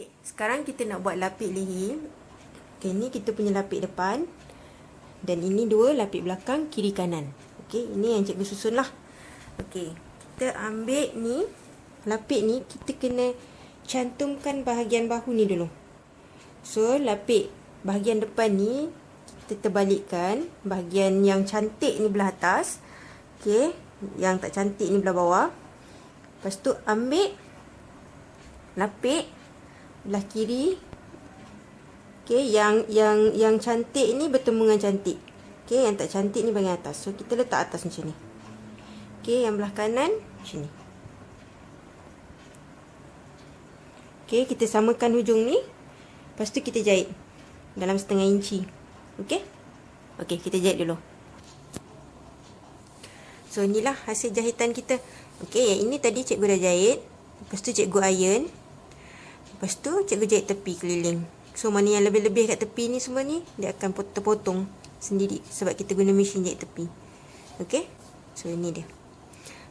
Okey, sekarang kita nak buat lapik leher. Okey, ni kita punya lapik depan. Dan ini dua lapik belakang kiri kanan. Okey, ini yang cikgu susun lah. Okey, kita ambil ni lapik ni kita kena cantumkan bahagian bahu ni dulu. So, lapik bahagian depan ni kita terbalikkan. Bahagian yang cantik ni belah atas. Okey, yang tak cantik ni belah bawah. Lepas tu ambil lapik belah kiri. Okey, yang yang yang cantik ni bertemu dengan cantik. Okey, yang tak cantik ni bahagian atas. So kita letak atas macam ni. Okey, yang belah kanan macam ni. Okey, kita samakan hujung ni. Lepas tu kita jahit dalam setengah inci. Okey? Okey, kita jahit dulu. So, inilah hasil jahitan kita. Okey, yang ini tadi cikgu dah jahit. Lepas tu cikgu iron. Lepas tu cikgu jahit tepi keliling. So, mana yang lebih-lebih kat tepi ni semua ni, dia akan terpotong sendiri. Sebab kita guna mesin jahit tepi. Okey? So, ini dia.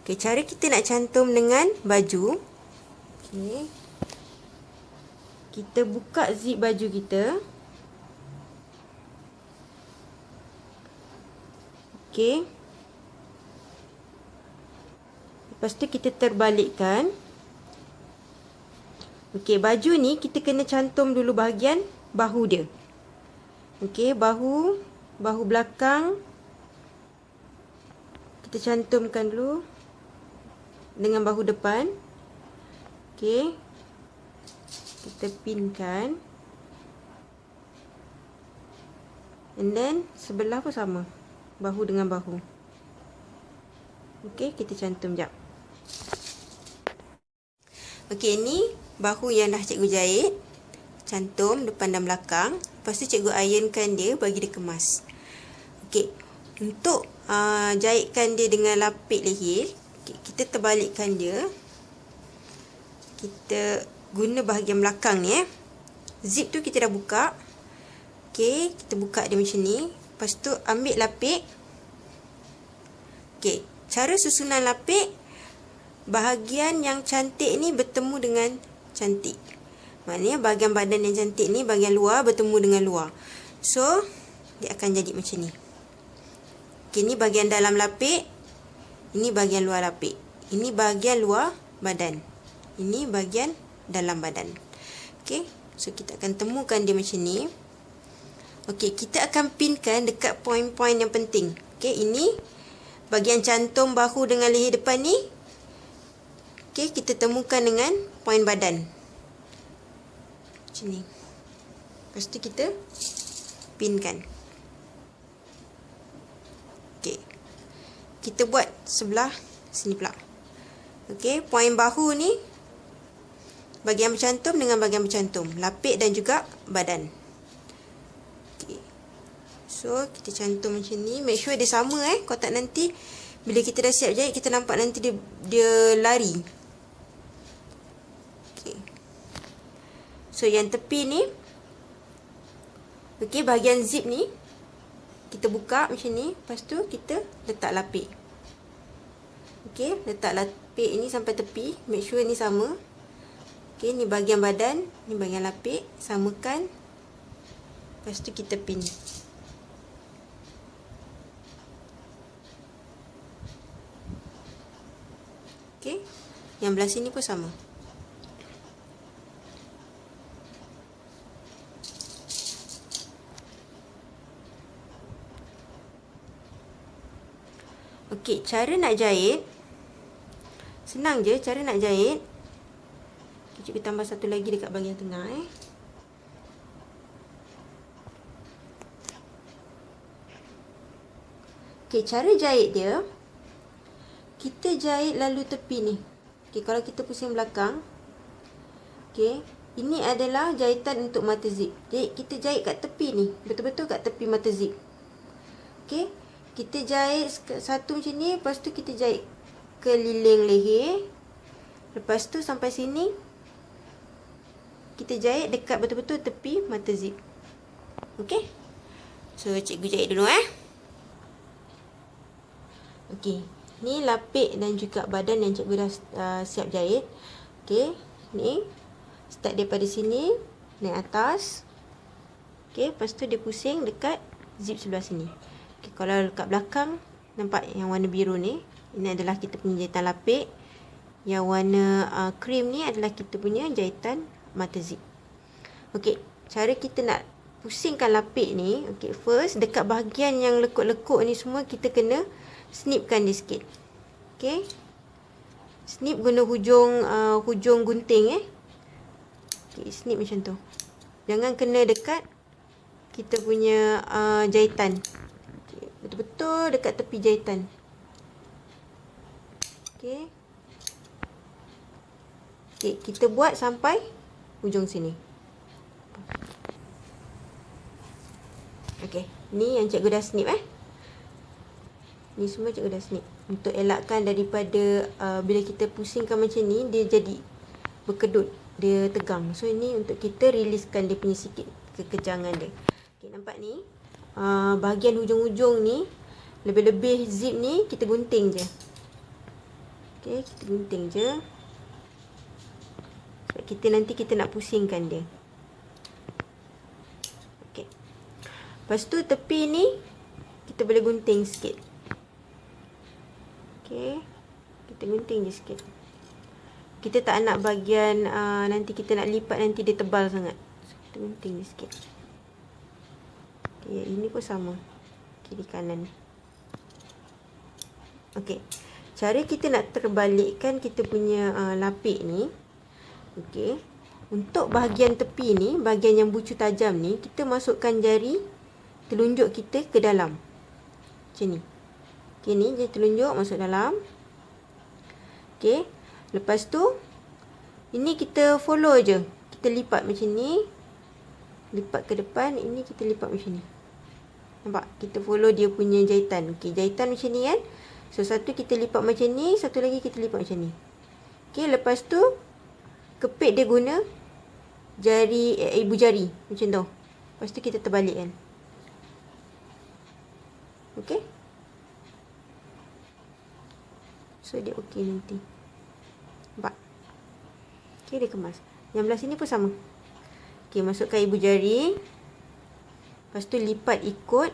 Okey, cara kita nak cantum dengan baju. Okey. Kita buka zip baju kita. Okey. Lepas tu kita terbalikkan. Okey, baju ni kita kena cantum dulu bahagian bahu dia. Okey, bahu, bahu belakang. Kita cantumkan dulu dengan bahu depan. Okey. Kita pinkan. And then sebelah pun sama. Bahu dengan bahu. Okey, kita cantum jap. Okey, ni bahu yang dah cikgu jahit. Cantum depan dan belakang. Lepas tu cikgu ironkan dia bagi dia kemas. Okey, untuk uh, jahitkan dia dengan lapik leher, okay, kita terbalikkan dia. Kita guna bahagian belakang ni eh. Zip tu kita dah buka. Okey, kita buka dia macam ni. Lepas tu ambil lapik. Okey, cara susunan lapik bahagian yang cantik ni bertemu dengan cantik. Maknanya bahagian badan yang cantik ni bahagian luar bertemu dengan luar. So, dia akan jadi macam ni. Okay, ni bahagian dalam lapik. Ini bahagian luar lapik. Ini bahagian luar badan. Ini bahagian dalam badan. Okay, so kita akan temukan dia macam ni. Okay, kita akan pinkan dekat poin-poin yang penting. Okay, ini bahagian cantum bahu dengan leher depan ni Okey, kita temukan dengan poin badan. Macam ni. Lepas tu kita pinkan. Okey. Kita buat sebelah sini pula. Okey, poin bahu ni bahagian bercantum dengan bahagian bercantum. Lapik dan juga badan. Okey. So, kita cantum macam ni. Make sure dia sama eh. Kalau tak nanti, bila kita dah siap jahit, kita nampak nanti dia, dia lari. So yang tepi ni Okey bahagian zip ni Kita buka macam ni. Lepas tu kita letak lapik. Okey letak lapik ni sampai tepi. Make sure ni sama. Okey ni bahagian badan Ni bahagian lapik. Samakan. Lepas tu kita pin. Okey Yang belah sini pun sama Okey, cara nak jahit senang je cara nak jahit. Cikgu tambah satu lagi dekat bahagian tengah eh. Okey, cara jahit dia kita jahit lalu tepi ni. Okey, kalau kita pusing belakang. Okey, ini adalah jahitan untuk mata zip. Jadi kita jahit kat tepi ni, betul-betul kat tepi mata zip. Okey kita jahit satu macam ni lepas tu kita jahit keliling leher. Lepas tu sampai sini kita jahit dekat betul-betul tepi mata zip. Ok so cikgu jahit dulu eh. Ok ni lapik dan juga badan yang cikgu dah uh, siap jahit. Ok ni Start daripada sini. Naik atas. Okay, lepas tu dia pusing dekat zip sebelah sini. Okay, kalau dekat belakang, nampak yang warna biru ni. Ini adalah kita punya jahitan lapik. Yang warna uh, cream ni adalah kita punya jahitan mata zip. Okay, cara kita nak pusingkan lapik ni. Okay, first dekat bahagian yang lekuk-lekuk ni semua kita kena snipkan dia sikit. Okay. Snip guna hujung uh, hujung gunting eh. Okay, snip macam tu. Jangan kena dekat kita punya uh, jahitan. Betul-betul dekat tepi jahitan. Okay. Okay, kita buat sampai hujung sini. Okay, ni yang cikgu dah snip eh. Ni semua cikgu dah snip untuk elakkan daripada uh, bila kita pusingkan macam ni dia jadi berkedut dia tegang so ini untuk kita riliskan dia punya sikit kekejangan dia okay, nampak ni uh, bahagian hujung-hujung ni lebih-lebih zip ni kita gunting je okay, kita gunting je sebab kita nanti kita nak pusingkan dia okay. lepas tu tepi ni kita boleh gunting sikit Okey. Kita gunting je sikit. Kita tak nak bahagian uh, nanti kita nak lipat nanti dia tebal sangat. So, kita gunting je sikit. Okey, ini pun sama. Kiri kanan. Okey. Cara kita nak terbalikkan kita punya uh, lapik ni. Okey. Untuk bahagian tepi ni, bahagian yang bucu tajam ni, kita masukkan jari telunjuk kita ke dalam. Macam ni. Okey ni dia telunjuk masuk dalam. Okey. Lepas tu ini kita follow je. Kita lipat macam ni. Lipat ke depan, ini kita lipat macam ni. Nampak? Kita follow dia punya jahitan. Okey, jahitan macam ni kan. So satu kita lipat macam ni, satu lagi kita lipat macam ni. Okey, lepas tu kepit dia guna jari eh, ibu jari macam tu. Lepas tu kita terbalik kan. Okey. So dia okey nanti. Nampak? Okey dia kemas. Yang belah sini pun sama. Okey masukkan ibu jari. Lepas tu lipat ikut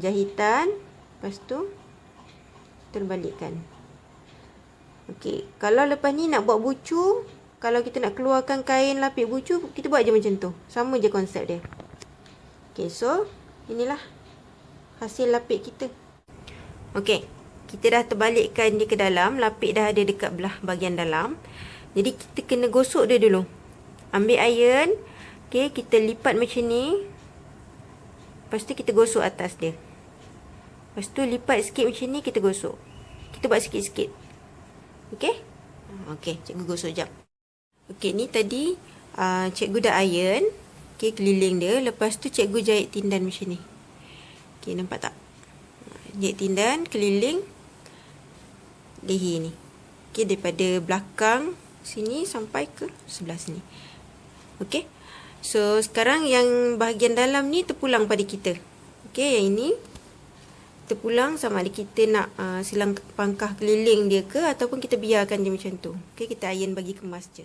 jahitan. Lepas tu terbalikkan. Okey, kalau lepas ni nak buat bucu, kalau kita nak keluarkan kain lapik bucu, kita buat je macam tu. Sama je konsep dia. Okey, so inilah hasil lapik kita. Okey kita dah terbalikkan dia ke dalam lapik dah ada dekat belah bahagian dalam jadi kita kena gosok dia dulu ambil iron okey kita lipat macam ni lepas tu kita gosok atas dia. Lepas tu lipat sikit macam ni kita gosok. Kita buat sikit-sikit. Okey? Okey cikgu gosok jap. Okey ni tadi uh, cikgu dah iron. Okey keliling dia. Lepas tu cikgu jahit tindan macam ni. Okey nampak tak? Jahit tindan keliling leher ni. Okey, daripada belakang sini sampai ke sebelah sini. Okey. So, sekarang yang bahagian dalam ni terpulang pada kita. Okey, yang ini terpulang sama ada kita nak uh, silang pangkah keliling dia ke ataupun kita biarkan dia macam tu. Okey, kita iron bagi kemas je.